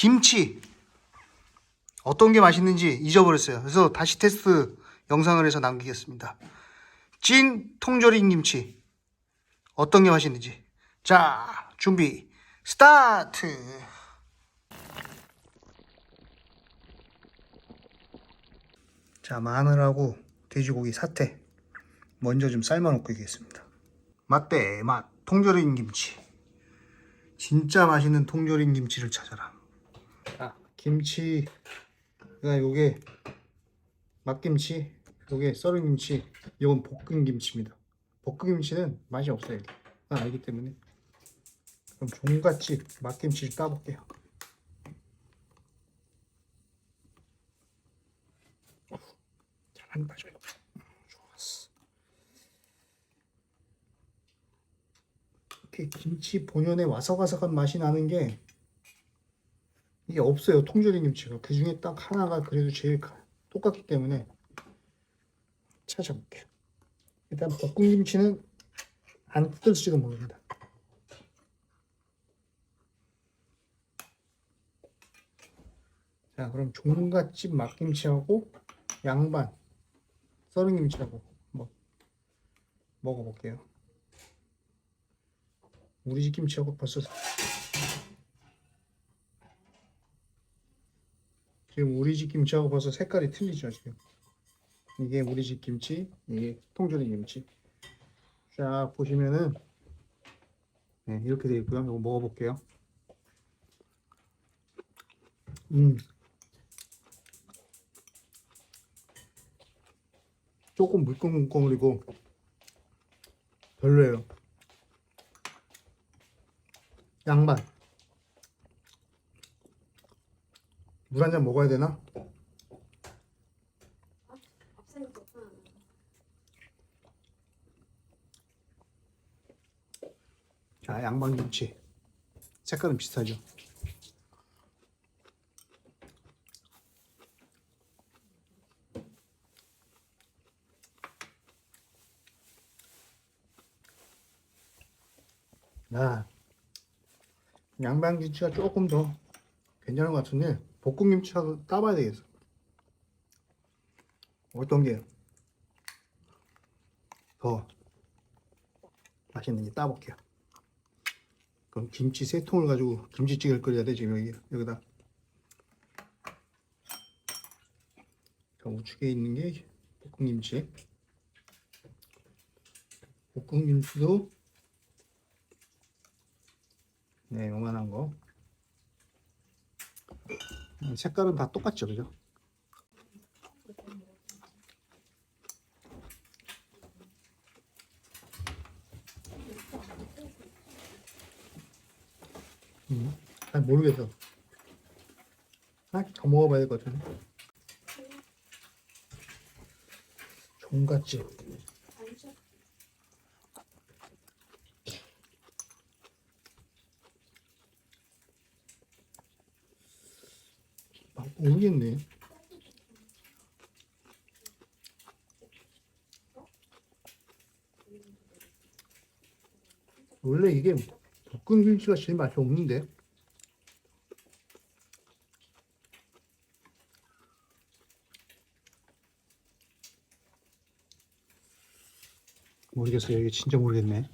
김치. 어떤 게 맛있는지 잊어버렸어요. 그래서 다시 테스트 영상을 해서 남기겠습니다. 찐 통조림 김치. 어떤 게 맛있는지. 자 준비. 스타트. 자 마늘하고 돼지고기 사태. 먼저 좀 삶아 놓고 있겠습니다. 맛대 맛. 통조림 김치. 진짜 맛있는 통조림 김치를 찾아라. 자 김치가 요게 맛김치 요게 썰은 김치 요건 볶은 김치입니다. 볶은 김치는 맛이 없어요 이게. 다 알기 때문에. 그럼 종갓집 맛김치를 따볼게요. 잘안 빠져요 이렇게 김치 본연의 와삭와삭한 맛이 나는 게 이게 없어요. 통조림 김치가 그 중에 딱 하나가 그래도 제일 가- 똑같기 때문에 찾아볼게요. 일단 볶은 김치는 안 뜯을지도 모릅니다. 자 그럼 종갓집 막김치하고 양반 썰은 김치하고 한번 먹어볼게요. 우리 집 김치하고 벌써 지금 우리 집 김치하고 벌써 색깔이 틀리죠 지금. 이게 우리 집 김치 이게 통조림 김치. 자 보시면은 네, 이렇게 되어 있고요. 이거 먹어볼게요. 음. 조금 물컹물컹거리고 별로예요. 양반 물 한 잔 먹어야 되나? 자 양반김치. 색깔은 비슷하죠? 아 양반김치가 조금 더 괜찮은 것 같은데 볶음김치하고 따봐야 되겠어. 어떤 게 더 맛있는지 따볼게요. 그럼 김치 세 통을 가지고 김치찌개를 끓여야 돼 지금 여기 여기다. 우측에 있는 게 볶음김치. 볶음김치도 네 요만한 거. 음, 색깔은 다 똑같죠 그죠 음, 잘 모르겠어. 하나 더 먹어봐야 될 것 같은데. 종갓집. 아, 모르겠네. 원래 이게 볶은 김치가 제일 맛이 없는데. 모르겠어요. 이게 진짜 모르겠네.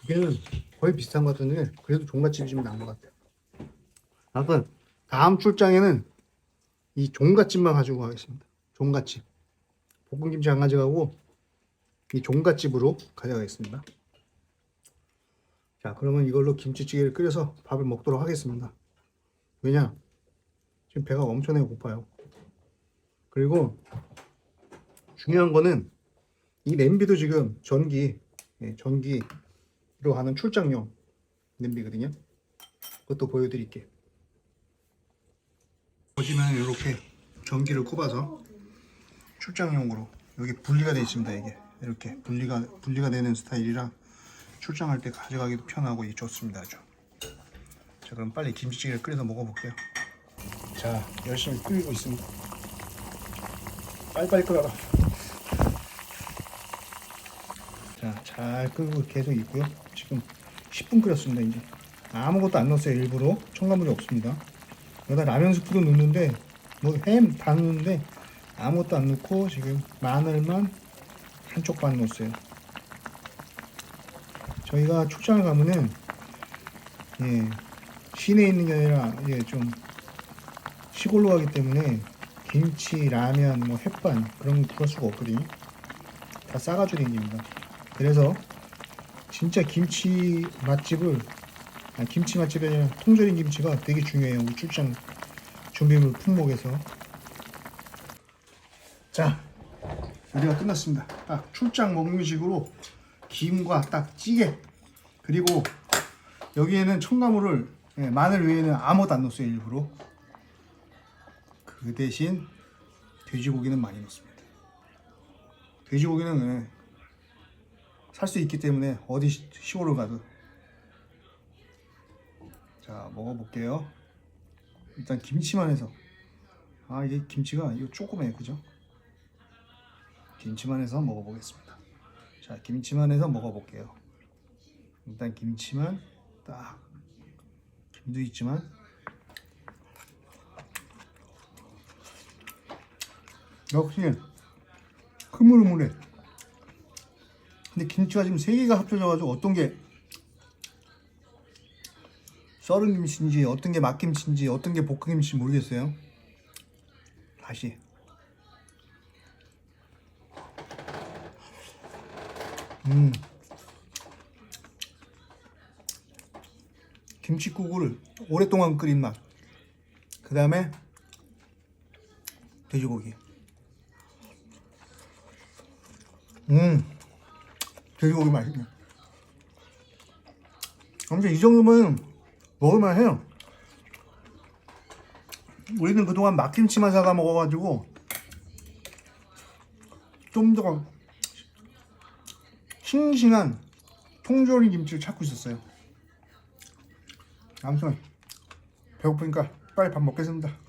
두 개는 거의 비슷한 것 같은데 그래도 종갓집이 좀 나은 것 같아요. 아무튼 다음 출장에는 이 종갓집만 가지고 가겠습니다. 종갓집. 볶음김치 안 가져가고 이 종갓집으로 가져가겠습니다. 자, 그러면 이걸로 김치찌개를 끓여서 밥을 먹도록 하겠습니다. 왜냐? 지금 배가 엄청나게 고파요. 그리고 중요한 거는 이 냄비도 지금 전기, 예, 전기로 하는 출장용 냄비거든요. 그것도 보여드릴게요. 보시면 이렇게 전기를 꼽아서 출장용으로 여기 분리가 되어 있습니다. 이게 이렇게 분리가 분리가 되는 스타일이라 출장할 때 가져가기도 편하고 이 좋습니다. 아주. 자 그럼 빨리 김치찌개를 끓여서 먹어볼게요. 자 열심히 끓이고 있습니다. 빨리빨리 끓여라. 자잘 끓고 계속 있고요. 지금 10분 끓였습니다. 이제 아무것도 안 넣었어요 일부러 첨가물이 없습니다 여기다 라면 스프도 넣는데 뭐 햄 다 넣는데 아무것도 안 넣고 지금 마늘만 한쪽 반 넣었어요. 저희가 출장을 가면은 예 시내에 있는 게 아니라 예 좀 시골로 가기 때문에 김치, 라면, 뭐 햇반 그런 거 구할 수가 없거든요. 다 싸가지고 다닙니다. 그래서 진짜 김치 맛집을 아, 김치 아니라 통조림 김치가 되게 중요해요. 출장 준비물 품목에서. 자, 요리가 끝났습니다. 딱 출장 먹는 식으로 김과 딱 찌개 그리고 여기에는 첨가물을 예, 마늘 외에는 아무것도 안 넣었어요 일부러. 그 대신 돼지고기는 많이 넣습니다. 돼지고기는 예, 살수 있기 때문에 어디 시- 시골을 가도 자 먹어볼게요. 일단 김치만 해서. 아 이게 김치가 이거 조그매 그죠? 김치만 해서 먹어보겠습니다. 자 김치만 해서 먹어볼게요. 일단 김치만 딱. 김도 있지만. 역시 흐물흐물해. 근데 김치가 지금 세 개가 합쳐져가지고 어떤 게 썰은 김치인지 어떤 게 막김치인지 어떤 게 볶음김치 모르겠어요. 다시. 음. 김치국을 오랫동안 끓인 맛. 그 다음에 돼지고기. 음. 돼지고기 맛있네. 아무튼 이 정도면 먹을만 해요. 우리는 그동안 막김치만 사다 먹어가지고 좀 더 싱싱한 통조림 김치를 찾고 있었어요. 아무튼 배고프니까 빨리 밥 먹겠습니다.